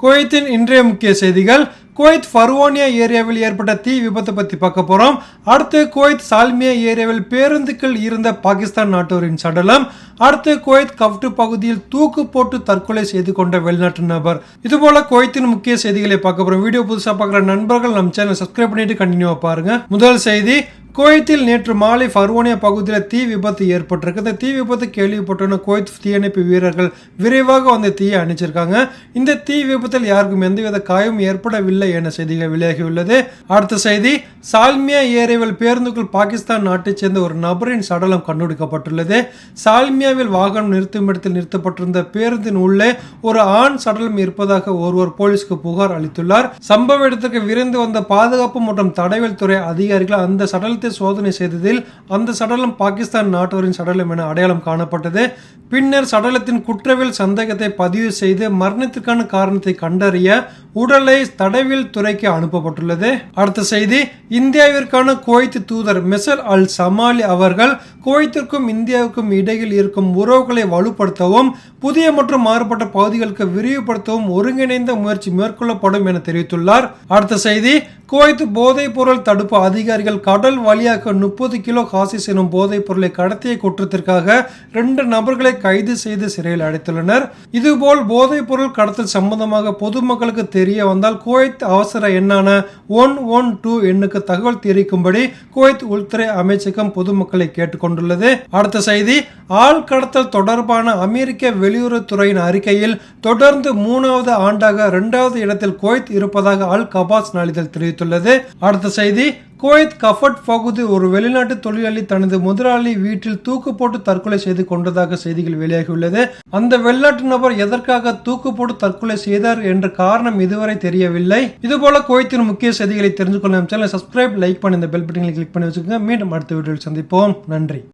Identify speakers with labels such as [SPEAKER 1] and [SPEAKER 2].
[SPEAKER 1] குவைத்தின் இன்றைய முக்கிய செய்திகள். குவைத் ஃபர்வோனியா ஏரியாவில் ஏற்பட்ட தீ விபத்தை பற்றி பார்க்க போகிறோம் அடுத்து குவைத் சால்மியா ஏரியாவில் பேருந்துகள் இருந்த பாகிஸ்தான் நாட்டோரின் சடலம். அடுத்து குவைத் கவ்டு பகுதியில் தூக்கு போட்டு தற்கொலை செய்து கொண்ட வெளிநாட்டு நபர். இது போல குவைத்தின் முக்கிய செய்திகளை பார்க்க போகிறோம் வீடியோ புதுசாக பார்க்குற நண்பர்கள் நம்ம சேனல் சப்ஸ்கிரைப் பண்ணிட்டு கண்டினியூவா பாருங்க. முதல் செய்தி குவைத்தில் நேற்று மாலை ஃபர்வோனியா பகுதியில் தீ விபத்து ஏற்பட்டிருக்கு. இந்த தீ விபத்து கேள்விப்பட்டோன்னு குவைத் தீயணைப்பு வீரர்கள் விரைவாக வந்து தீயை அணைச்சிருக்காங்க. இந்த தீ விபத்தில் யாருக்கும் எந்தவித காயமும் ஏற்படவில்லை என செய்திகள் வெளியாகியுள்ளது. அடுத்த செய்தி சால்மியா ஏரியாவில் பேருந்துக்குள் பாகிஸ்தான் நாட்டைச் சேர்ந்த ஒரு நபரின் சடலம் கண்டுபிடிக்கப்பட்டுள்ளது. சால்மியாவில் வாகனம் நிறுத்தும் இடத்தில் நிறுத்தப்பட்டிருந்த பேருந்தின் உள்ளே ஒரு ஆண் சடலம் இருப்பதாக ஒருவர் போலீஸ்க்கு புகார் அளித்துள்ளார். சம்பவ இடத்திற்கு விரைந்து வந்த பாதுகாப்பு மற்றும் தடயவியல் துறை அதிகாரிகள் அந்த சடலத்தை சோதனை செய்ததில் அந்த சடலம் பாகிஸ்தான் நாட்டவரின் சடலம் என அடையாளம் காணப்பட்டது. பின்னர் சடலத்தின் குற்றவியல் சந்தேகத்தை பதிவு செய்து மரணத்திற்கான காரணத்தை கண்டறிய உடலை தடவில் துறைக்கு அனுப்பப்பட்டுள்ளது. அடுத்த செய்தி இந்தியாவிற்கான குவைத் தூதர் மெசர் அல் சமாலி அவர்கள் குவைத்திற்கும் இந்தியாவுக்கும் இடையில் இருக்கும் உறவுகளை வலுப்படுத்தவும் புதிய மற்றும் மாறுபட்ட பகுதிகளுக்கு விரிவுபடுத்தவும் ஒருங்கிணைந்த முயற்சி மேற்கொள்ளப்படும் என தெரிவித்துள்ளார். அடுத்த செய்தி குவைத் போதைப் பொருள் தடுப்பு அதிகாரிகள் கடல் வழியாக முப்பது கிலோ காசிஸ் எனும் போதைப் பொருளை கடத்திய குற்றத்திற்காக ரெண்டு நபர்களை கைது செய்து சிறையில் அடைத்துள்ளனர். இதுபோல் போதைப் பொருள் கடத்தல் சம்பந்தமாக பொதுமக்களுக்கு தெரிய வந்தால் குவைத் அவசர எண்ணான ஒன் ஒன் டூ எண்ணுக்கு தகவல் தெரிவிக்கும்படி குவைத் உள்துறை அமைச்சகம் பொதுமக்களை கேட்டுக்கொண்டுள்ளது. அடுத்த செய்தி ஆள் கடத்தல் தொடர்பான அமெரிக்க வெளியுறவுத்துறையின் அறிக்கையில் தொடர்ந்து மூணாவது ஆண்டாக இரண்டாவது இடத்தில் குவைத் இருப்பதாக அல் கபாஸ் நாளிதழ் தெரிவித்துள்ளது. அடுத்த செய்தி குவைத் கஃபட் பகுதி ஒரு வெளிநாட்டு தொழிலாளி தனது முதலாளி வீட்டில் தூக்கு போட்டு தற்கொலை செய்து கொண்டதாக செய்திகள் வெளியாகியுள்ளது. அந்த வெளிநாட்டு நபர் எதற்காக தூக்கு போட்டு தற்கொலை செய்தார் என்ற காரணம் இதுவரை தெரியவில்லை. இதுபோல குவைத்தின் முக்கிய செய்திகளை தெரிந்து கொள்ள சேனல் சப்ஸ்கிரைப் லைக் பண்ணி இந்த பெல் பட்டனை கிளிக் பண்ணி வச்சுக்கோங்க. மீண்டும் அடுத்த வீடியோவில் சந்திப்போம். நன்றி.